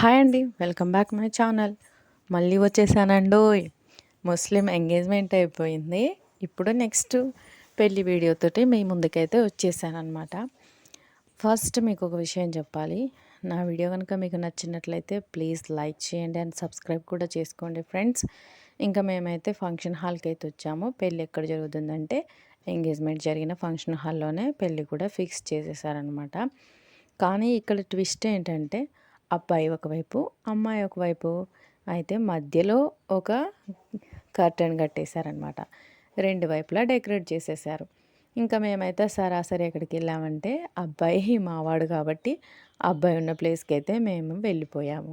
Hi అండి. Welcome back my channel. మళ్ళీ వచ్చేసానండోయ్. ముస్లిం ఎంగేజ్మెంట్ అయిపోయింది. ఇప్పుడు నెక్స్ట్ పెళ్ళి వీడియోతోటి మీ ముందుకైతే వచ్చేసానమాట ఫస్ట్ మీకు ఒక విషయం చెప్పాలి. నా వీడియో కనుక మీకు నచ్చినట్లయితే ప్లీజ్ లైక్ చేయండి అండ్ సబ్స్క్రైబ్ కూడా చేసుకోండి ఫ్రెండ్స్. ఇంకా మేమైతే ఫంక్షన్ హాల్కి అయితే వచ్చాము. పెళ్ళి ఎక్కడ జరుగుతుందంటే ఎంగేజ్మెంట్ జరిగిన ఫంక్షన్ హాల్లోనే పెళ్ళి కూడా ఫిక్స్ చేసేసారనమాట కానీ ఇక్కడ ట్విస్ట్ ఏంటంటే అబ్బాయి ఒకవైపు అమ్మాయి ఒకవైపు అయితే మధ్యలో ఒక కర్టెన్ కట్టేశారనమాట రెండు వైపులా డెకరేట్ చేసేసారు ఇంకా మేమైతే సరాసరి ఎక్కడికి వెళ్ళామంటే అబ్బాయి మావాడు కాబట్టి అబ్బాయి ఉన్న ప్లేస్కి అయితే మేము వెళ్ళిపోయాము.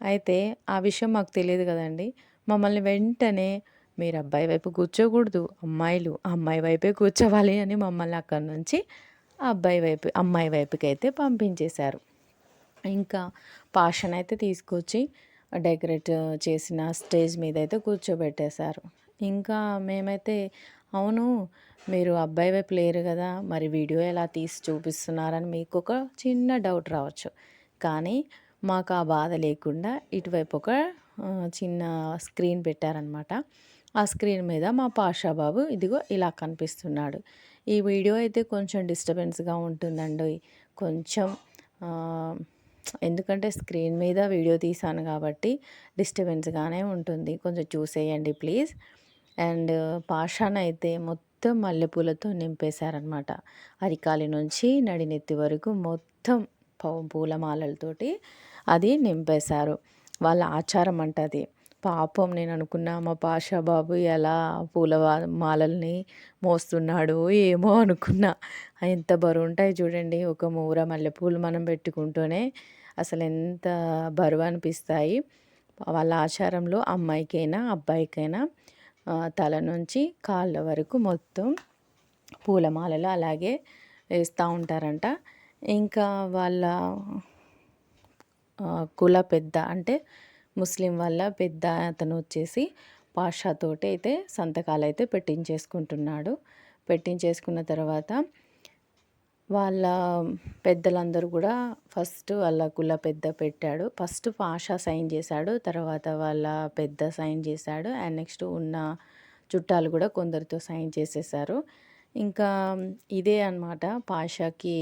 అయితే ఆ విషయం మాకు తెలియదు కదండి. మమ్మల్ని వెంటనే మీరు అబ్బాయి వైపు కూర్చోకూడదు అమ్మాయిలు అమ్మాయి వైపే కూర్చోవాలి అని మమ్మల్ని అక్కడి నుంచి అబ్బాయి వైపు అమ్మాయి వైపుకి అయితే పంపించేశారు. ఇంకా పాషన్ అయితే తీసుకొచ్చి డెకరేట్ చేసిన స్టేజ్ మీద అయితే కూర్చోబెట్టేశారు. ఇంకా మేమైతే అవును మీరు అబ్బాయి వైపు లేరు కదా మరి వీడియో ఎలా తీసి చూపిస్తున్నారని మీకు ఒక చిన్న డౌట్ రావచ్చు. కానీ మాకు ఆ బాధ లేకుండా ఇటువైపు ఒక చిన్న స్క్రీన్ పెట్టారనమాట. ఆ స్క్రీన్ మీద మా పాషా బాబు ఇదిగో ఇలా కనిపిస్తున్నాడు. ఈ వీడియో అయితే కొంచెం డిస్టర్బెన్స్గా ఉంటుందండి. కొంచెం ఎందుకంటే స్క్రీన్ మీద వీడియో తీసాను కాబట్టి డిస్టర్బెన్స్గానే ఉంటుంది. కొంచెం చూసేయండి ప్లీజ్. అండ్ పాషాన్ అయితే మొత్తం మల్లెపూలతో నింపేశారనమాట అరికాలి నుంచి నడినెత్తి వరకు మొత్తం పూలమాలలతోటి అది నింపేశారు. వాళ్ళ ఆచారం అంట అది పాపం నేను అనుకున్నా మా పాషా బాబు ఎలా పూల మాలల్ని మోస్తున్నాడు ఏమో అనుకున్నా. ఎంత బరువు ఉంటాయి చూడండి. ఒక మూర మల్లెపూలు మనం పెట్టుకుంటూనే అసలు ఎంత బరువు అనిపిస్తాయి. వాళ్ళ ఆచారంలో అమ్మాయికైనా అబ్బాయికైనా తల నుంచి కాళ్ళ వరకు మొత్తం పూలమాలలు అలాగే వేస్తూ ఉంటారంట. ఇంకా వాళ్ళ కుల పెద్ద అంటే ముస్లిం వల్ల పెద్ద అతను వచ్చేసి పాషాతోటి అయితే సంతకాలు అయితే పెట్టించేసుకుంటున్నాడు. పెట్టించేసుకున్న తర్వాత వాళ్ళ పెద్దలందరూ కూడా ఫస్ట్ వాళ్ళ కుల పెద్ద పెట్టాడు. ఫస్ట్ పాషా సైన్ చేశాడు తర్వాత వాళ్ళ పెద్ద సైన్ చేశాడు అండ్ నెక్స్ట్ ఉన్న చుట్టాలు కూడా కొందరితో సైన్ చేసేసారు. ఇంకా ఇదే అనమాట పాషాకి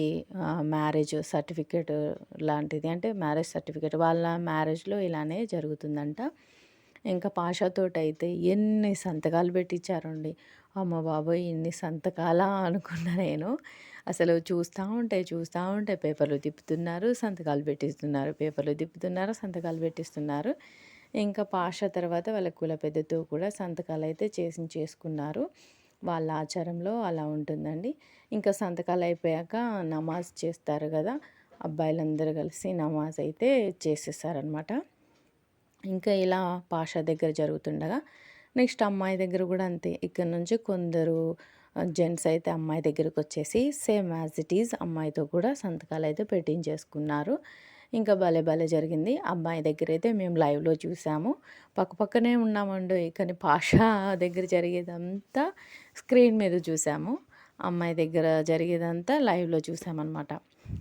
మ్యారేజ్ సర్టిఫికేట్ లాంటిది. అంటే మ్యారేజ్ సర్టిఫికేట్ వాళ్ళ మ్యారేజ్లో ఇలానే జరుగుతుందంట. ఇంకా పాషాతోటి అయితే ఎన్ని సంతకాలు పెట్టించారండి. అమ్మ బాబోయ్ ఇన్ని సంతకాలా అనుకున్నా నేను. అసలు చూస్తూ ఉంటే చూస్తూ ఉంటే పేపర్లు తిప్పుతున్నారు సంతకాలు పెట్టిస్తున్నారు పేపర్లు తిప్పుతున్నారు సంతకాలు పెట్టిస్తున్నారు. ఇంకా పాష తర్వాత వాళ్ళ కుల పెద్దతో కూడా సంతకాలు అయితే చేసి చేసుకున్నారు. వాళ్ళ ఆచారంలో అలా ఉంటుందండి. ఇంకా సంతకాలు అయిపోయాక నమాజ్ చేస్తారు కదా అబ్బాయిలందరూ కలిసి నమాజ్ అయితే చేసేసారనమాట ఇంకా ఇలా పాషా దగ్గర జరుగుతుండగా నెక్స్ట్ అమ్మాయి దగ్గర కూడా అంతే. ఇక్కడ నుంచి కొందరు జెంట్స్ అయితే అమ్మాయి దగ్గరకు వచ్చేసి సేమ్ యాజ్ ఇట్ ఈజ్ అమ్మాయితో కూడా సంతకాలు అయితే పెట్టించేసుకున్నారు. ఇంకా భలే భలే జరిగింది. అమ్మాయి దగ్గర అయితే మేము లైవ్లో చూసాము. పక్క పక్కనే ఉన్నామండి. కానీ పాషా దగ్గర జరిగేదంతా స్క్రీన్ మీద చూసాము. అమ్మాయి దగ్గర జరిగేదంతా లైవ్లో చూసామన్నమాట.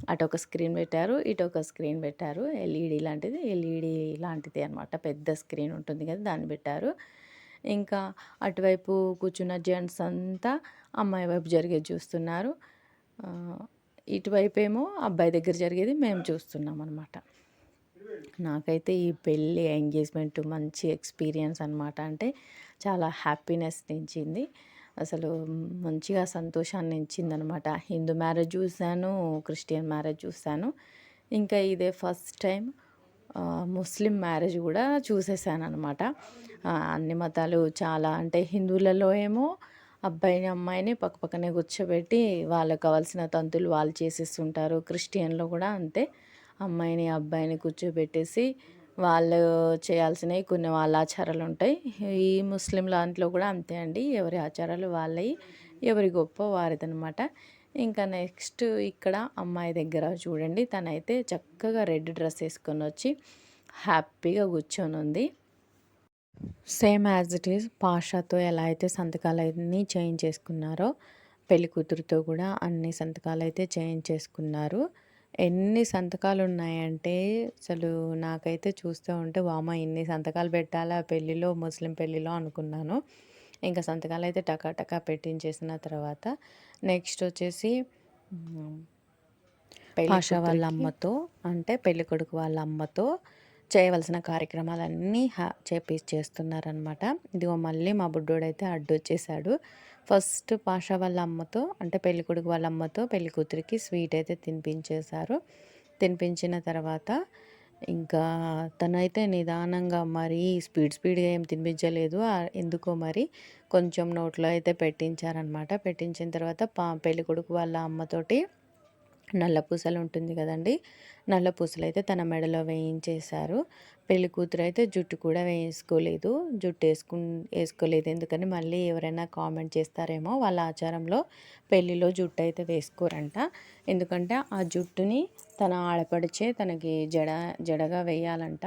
అటు ఒక స్క్రీన్ పెట్టారు ఇటు ఒక స్క్రీన్ పెట్టారు. ఎల్ఈడి లాంటిది ఎల్ఈడి లాంటిది అనమాట పెద్ద స్క్రీన్ ఉంటుంది కదా దాన్ని పెట్టారు. ఇంకా అటువైపు కూర్చున్న జెంట్స్ అంతా అమ్మాయి వైపు జరిగేది చూస్తున్నారు. ఇటువైపు ఏమో అబ్బాయి దగ్గర జరిగేది మేము చూస్తున్నాం అనమాట నాకైతే ఈ పెళ్ళి ఎంగేజ్మెంట్ మంచి ఎక్స్పీరియన్స్ అనమాట అంటే చాలా హ్యాపీనెస్ ఇచ్చింది అసలు మంచిగా సంతోషాన్ని ఇచ్చింది అనమాట హిందూ మ్యారేజ్ చూశాను క్రిస్టియన్ మ్యారేజ్ చూశాను. ఇంకా ఇదే ఫస్ట్ టైం ముస్లిం మ్యారేజ్ కూడా చూసేసాను అనమాట అన్ని మతాలు చాలా అంటే హిందువులలో ఏమో అబ్బాయిని అమ్మాయిని పక్క పక్కనే కూర్చోబెట్టి వాళ్ళకి కావాల్సిన తంతులు వాళ్ళు చేసేస్తుంటారు. క్రిస్టియన్లో కూడా అంతే. అమ్మాయిని అబ్బాయిని కూర్చోబెట్టేసి వాళ్ళు చేయాల్సినవి కొన్ని వాళ్ళ ఆచారాలు ఉంటాయి. ఈ ముస్లిం దాంట్లో కూడా అంతే అండి. ఎవరి ఆచారాలు వాళ్ళవి ఎవరి గొప్ప వారిదనమాట ఇంకా నెక్స్ట్ ఇక్కడ అమ్మాయి దగ్గర చూడండి. తనైతే చక్కగా రెడ్ డ్రెస్ వేసుకొని వచ్చి హ్యాపీగా కూర్చొని ఉంది సేమ్ యాజ్ ఇట్ ఈస్ పాషాతో ఎలా అయితే సంతకాలు అన్నీ చేంజ్ చేసుకున్నారో పెళ్ళి కూతురుతో కూడా అన్ని సంతకాలు అయితే చేంజ్ చేసుకున్నారు ఎన్ని సంతకాలు ఉన్నాయంటే అసలు నాకైతే చూస్తూ ఉంటే వామ ఇన్ని సంతకాలు పెట్టాలా? పెళ్ళిలో ముస్లిం పెళ్ళిలో అనుకున్నాను. ఇంకా సంతకాలు అయితే టకా టకా పెట్టించేసిన తర్వాత నెక్స్ట్ వచ్చేసి ఆశ వాళ్ళ అమ్మతో అంటే పెళ్ళికొడుకు వాళ్ళ అమ్మతో చేయవలసిన కార్యక్రమాలన్నీ చేపి చేస్తున్నారనమాట ఇదిగో మళ్ళీ మా బుడ్డోడైతే అడ్డు వచ్చేసాడు ఫస్ట్ పాషా వాళ్ళ అమ్మతో అంటే పెళ్ళికొడుకు వాళ్ళ అమ్మతో పెళ్ళి కూతురికి స్వీట్ అయితే తినిపించేశారు. తినిపించిన తర్వాత ఇంకా తనైతే నిదానంగా మరీ స్పీడ్ స్పీడ్గా ఏం తినిపించలేదు. ఎందుకో మరి కొంచెం నోట్లో అయితే పెట్టించారనమాట పెట్టించిన తర్వాత పా పెళ్ళి కొడుకు వాళ్ళ అమ్మతోటి నల్ల పూసలు ఉంటుంది కదండి నల్ల పూసలు అయితే తన మెడలో వేయించేశారు. పెళ్ళి కూతురు అయితే జుట్టు కూడా వేసుకోలేదు. జుట్టు వేసుకు వేసుకోలేదు. ఎందుకని మళ్ళీ ఎవరైనా కామెంట్ చేస్తారేమో వాళ్ళ ఆచారంలో పెళ్ళిలో జుట్టు అయితే వేసుకోరంట. ఎందుకంటే ఆ జుట్టుని తన ఆడపడిచే తనకి జడ జడగా వేయాలంట.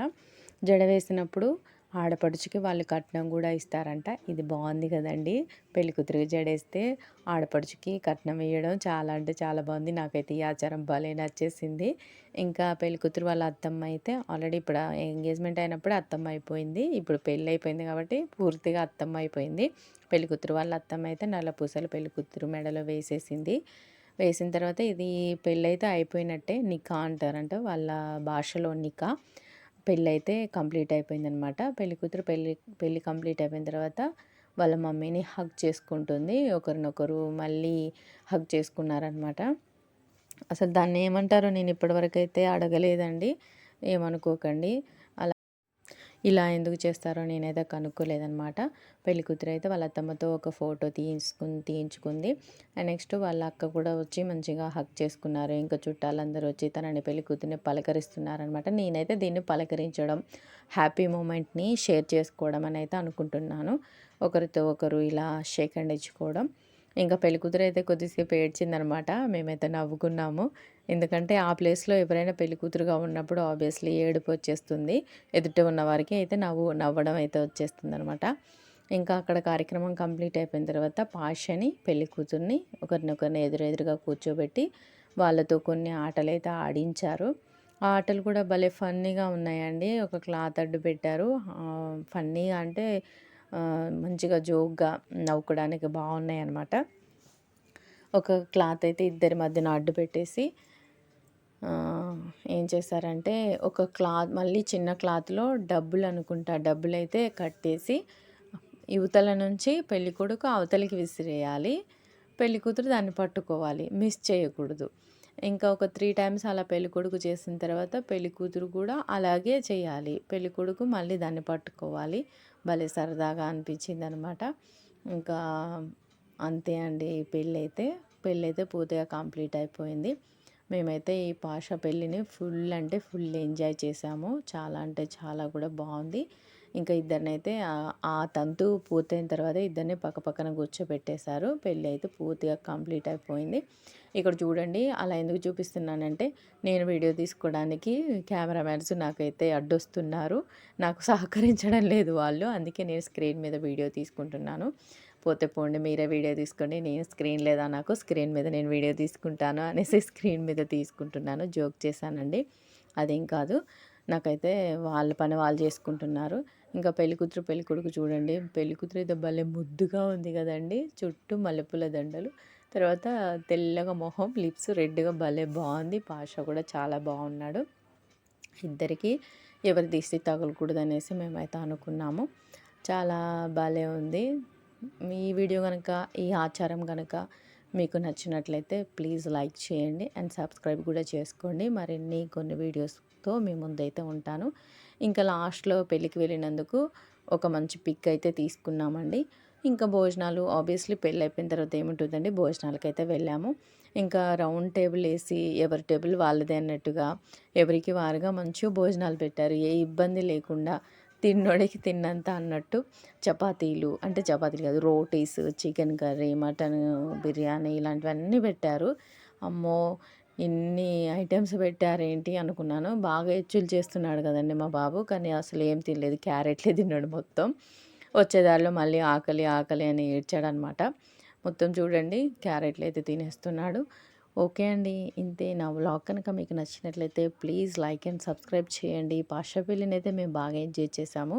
జడ వేసినప్పుడు ఆడపడుచుకి వాళ్ళు కట్నం కూడా ఇస్తారంట. ఇది బాగుంది కదండి. పెళ్ళి కూతురికి జడేస్తే ఆడపడుచుకి కట్నం వేయడం చాలా అంటే చాలా బాగుంది. నాకైతే ఈ ఆచారం భలే నచ్చేసింది. ఇంకా పెళ్ళి కూతురు వాళ్ళ అత్తమ్మ అయితే ఆల్రెడీ ఇప్పుడు ఎంగేజ్మెంట్ అయినప్పుడు అత్తమ్మ అయిపోయింది. ఇప్పుడు పెళ్ళి అయిపోయింది కాబట్టి పూర్తిగా అత్తమ్మ అయిపోయింది. పెళ్ళి కూతురు వాళ్ళ అత్తమ్మ అయితే నల్ల పూసలు పెళ్ళి కూతురు మెడలో వేసేసింది. వేసిన తర్వాత ఇది పెళ్ళైతే అయిపోయినట్టే నికా అంటారంట వాళ్ళ భాషలో నికా. పెళ్ళి అయితే కంప్లీట్ అయిపోయిందనమాట. పెళ్ళి కూతురు పెళ్ళి పెళ్ళి కంప్లీట్ అయిపోయిన తర్వాత వాళ్ళ మమ్మీని హగ్ చేసుకుంటుంది. ఒకరినొకరు మళ్ళీ హగ్ చేసుకున్నారనమాట. అసలు దాన్ని ఏమంటారో నేను ఇప్పటివరకు అయితే అడగలేదండి. ఏమనుకోకండి. ఇలా ఎందుకు చేస్తారో నేనైతే కనుక్కోలేదనమాట పెళ్ళి కూతురు అయితే వాళ్ళ అత్తమ్మతో ఒక ఫోటో తీసుకుని తీయించుకుంది. అండ్ నెక్స్ట్ వాళ్ళ అక్క కూడా వచ్చి మంచిగా హక్ చేసుకున్నారు. ఇంకా చుట్టాలందరూ వచ్చి తనని పెళ్ళి కూతుర్ని పలకరిస్తున్నారనమాట నేనైతే దీన్ని పలకరించడం హ్యాపీ మూమెంట్ని షేర్ చేసుకోవడం అని అయితే అనుకుంటున్నాను. ఒకరితో ఒకరు ఇలా షేక్ అండ్ ఇచ్చుకోవడం ఇంకా పెళ్ళికూతురు అయితే కొద్దిసేపు ఏడ్చిందనమాట. మేమైతే నవ్వుకున్నాము. ఎందుకంటే ఆ ప్లేస్లో ఎవరైనా పెళ్ళికూతురుగా ఉన్నప్పుడు ఆబ్వియస్లీ ఏడుపు వచ్చేస్తుంది. ఎదుట ఉన్న వారికి అయితే నవ్వు నవ్వడం అయితే వచ్చేస్తుంది అనమాట ఇంకా అక్కడ కార్యక్రమం కంప్లీట్ అయిపోయిన తర్వాత పాషని పెళ్ళి కూతుర్ని ఒకరినొకరిని ఎదురెదురుగా కూర్చోబెట్టి వాళ్ళతో కొన్ని ఆటలు అయితే ఆడించారు. ఆ ఆటలు కూడా భలే ఫన్నీగా ఉన్నాయండి. ఒక క్లాత్ అడ్డు పెట్టారు. ఫన్నీగా అంటే మంచిగా జోక్గా నవ్వుకోవడానికి బాగున్నాయి అనమాట ఒక క్లాత్ అయితే ఇద్దరి మధ్యన అడ్డు పెట్టేసి ఏం చేశారంటే ఒక క్లాత్ మళ్ళీ చిన్న క్లాత్లో డబ్బులు అనుకుంటా డబ్బులు అయితే కట్టేసి యువతల నుంచి పెళ్ళికొడుకు అవతలికి విసిరేయాలి. పెళ్ళి కూతురు దాన్ని పట్టుకోవాలి. మిస్ చేయకూడదు. ఇంకా ఒక త్రీ టైమ్స్ అలా పెళ్ళికొడుకు చేసిన తర్వాత పెళ్ళి కూతురు కూడా అలాగే చేయాలి. పెళ్ళికొడుకు మళ్ళీ దాన్ని పట్టుకోవాలి. భలే సరదాగా అనిపించింది అనమాట ఇంకా అంతే అండి పెళ్ళి అయితే పెళ్ళి అయితే పూర్తిగా కంప్లీట్ అయిపోయింది. మేమైతే ఈ పాష పెళ్ళిని ఫుల్ అంటే ఫుల్ ఎంజాయ్ చేసాము. చాలా అంటే చాలా కూడా బాగుంది. ఇంకా ఇద్దరినైతే ఆ తంతు పూర్తయిన తర్వాత ఇద్దరిని పక్క పక్కన కూర్చోబెట్టేశారు. పెళ్ళి అయితే పూర్తిగా కంప్లీట్ అయిపోయింది. ఇక్కడ చూడండి అలా ఎందుకు చూపిస్తున్నానంటే నేను వీడియో తీసుకోవడానికి కెమెరామ్యాన్స్ నాకైతే అడ్డొస్తున్నారు. నాకు సహకరించడం లేదు వాళ్ళు అందుకే నేను స్క్రీన్ మీద వీడియో తీసుకుంటున్నాను. పోతే పోండి మీరే వీడియో తీసుకోండి నేను స్క్రీన్ లేదా నాకు స్క్రీన్ మీద నేను వీడియో తీసుకుంటాను అనేసి స్క్రీన్ మీద తీసుకుంటున్నాను. జోక్ చేశానండి. అదేం కాదు నాకైతే వాళ్ళ పని వాళ్ళు చేసుకుంటున్నారు. ఇంకా పెళ్ళికూతురు పెళ్ళికొడుకు చూడండి పెళ్ళికూతురు అయితే భలే ముద్దుగా ఉంది కదండి. చుట్టూ మల్లెపూల దండలు. తర్వాత తెల్లగా మొహం లిప్స్ రెడ్గా భలే బాగుంది పాష కూడా చాలా బాగున్నాడు ఇద్దరికి ఎవరి దిష్టి తగలకూడదు అనేసి మేమైతే అనుకున్నాము. చాలా భలే ఉంది. ఈ వీడియో కనుక ఈ ఆచారం కనుక మీకు నచ్చినట్లయితే ప్లీజ్ లైక్ చేయండి అండ్ సబ్స్క్రైబ్ కూడా చేసుకోండి. మరిన్ని కొన్ని వీడియోస్తో మీ ముందైతే ఉంటాను. ఇంకా లాస్ట్లో పెళ్ళికి వెళ్ళినందుకు ఒక మంచి పిక్ అయితే తీసుకున్నామండి. ఇంకా భోజనాలు ఆబ్వియస్లీ పెళ్ళి అయిపోయిన తర్వాత ఏముంటుందండి? భోజనాలకైతే వెళ్ళాము. ఇంకా రౌండ్ టేబుల్ వేసి ఎవరి టేబుల్ వాళ్ళదే అన్నట్టుగా ఎవరికి వారుగా మంచిగా భోజనాలు పెట్టారు. ఏ ఇబ్బంది లేకుండా తిన్నోడికి తిన్నంత అన్నట్టు చపాతీలు అంటే చపాతీలు కాదు rotis chicken curry mutton biryani ఇలాంటివన్నీ పెట్టారు. అమ్మో ఇన్ని ఐటమ్స్ పెట్టారేంటి అనుకున్నాను. బాగా హెచ్చులు చేస్తున్నాడు కదండి మా బాబు కానీ అసలు ఏం తినలేదు. క్యారెట్లే తిన్నాడు మొత్తం. వచ్చేదారిలో మళ్ళీ ఆకలి ఆకలి అని ఏడ్చాడనమాట. మొత్తం చూడండి క్యారెట్లు అయితే తినేస్తున్నాడు. ఓకే అండి ఇంతే నా వ్లాగ్ కనుక మీకు నచ్చినట్లయితే ప్లీజ్ లైక్ అండ్ సబ్స్క్రైబ్ చేయండి. పాషాపల్లిని అయితే మేము బాగా ఎంజాయ్ చేసాము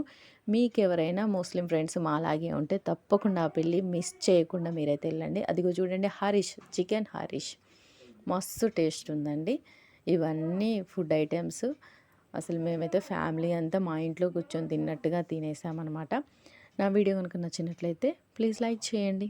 మీకు ఎవరైనా ముస్లిం ఫ్రెండ్స్ మాలాగే ఉంటే తప్పకుండా ఆ పెళ్ళి మిస్ చేయకుండా మీరైతే వెళ్ళండి. అదిగో చూడండి హరీష్ చికెన్ హరీష్. మస్తు టేస్ట్ ఉందండి. ఇవన్నీ ఫుడ్ ఐటమ్స్. అసలు మేమైతే ఫ్యామిలీ అంతా మా ఇంట్లో కూర్చొని తిన్నట్టుగా తినేసామన్నమాట నా వీడియో కనుక నచ్చినట్లయితే ప్లీజ్ లైక్ చేయండి.